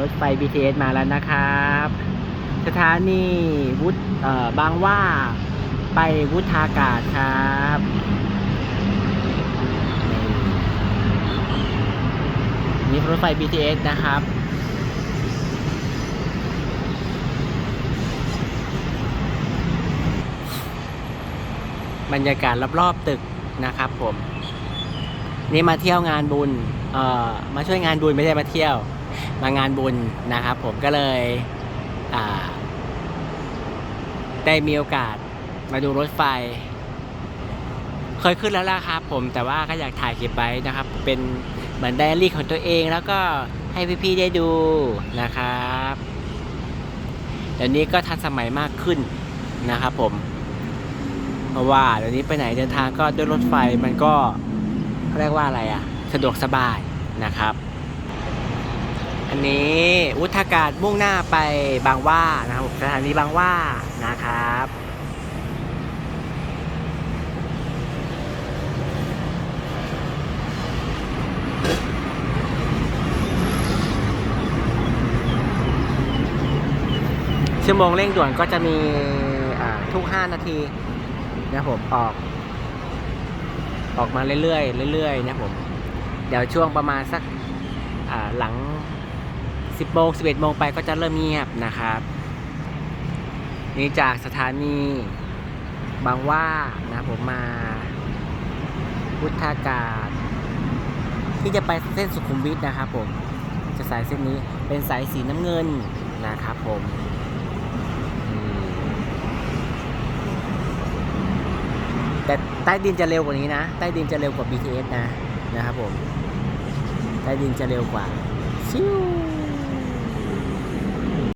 รถไฟ BTS มาแล้วนะครับ สถานีวุฒเอ่อบางว่าไปวุฒากาศครับนี่รถไฟ BTS นะครับบรรยากาศรอบๆตึกนะครับผม นี่มาเที่ยวงานบุญ เอ่อ มาช่วยงานบุญไม่ใช่มาเที่ยว มางานบุญนะครับ ผมก็เลยได้มีโอกาสมาดูรถไฟ เคยขึ้นแล้วล่ะครับผมแต่ว่าก็อยากถ่ายเก็บไว้นะครับ เป็นเหมือนไดอารี่ของตัวเองแล้วก็ให้พี่ๆได้ดูนะครับเดี๋ยวนี้ก็ทันสมัยมากขึ้นนะครับผม เพราะว่าเดี๋ยวนี้ไปไหนเดินทางก็ด้วยรถไฟมันก็เรียกว่าอะไรอะสะดวกสบายนะครับ อันนี้วุฒากาศมุ่งหน้าไปบางว่านะครับสถานีบางว่านะครับ ชั่วโมงเร่งด่วนก็จะมีทุก 5 นาทีนะผมออกออกมาเรื่อยๆเรื่อยๆนะผม เดี๋ยวช่วงประมาณสักหลัง 10โมง11โมงไปก็จะเริ่มเงียบนะครับ นี่จากสถานีบางว่านะผมมาพุทธากาศ ที่จะไปเส้นสุขุมวิทนะครับผมจะสายเส้นนี้เป็นสายสีน้ำเงินนะครับผมอืมแต่ใต้ดินจะเร็วกว่านี้นะ ใต้ดินจะเร็วกว่า BTS นะนะครับผม ใต้ดินจะเร็วกว่าชิว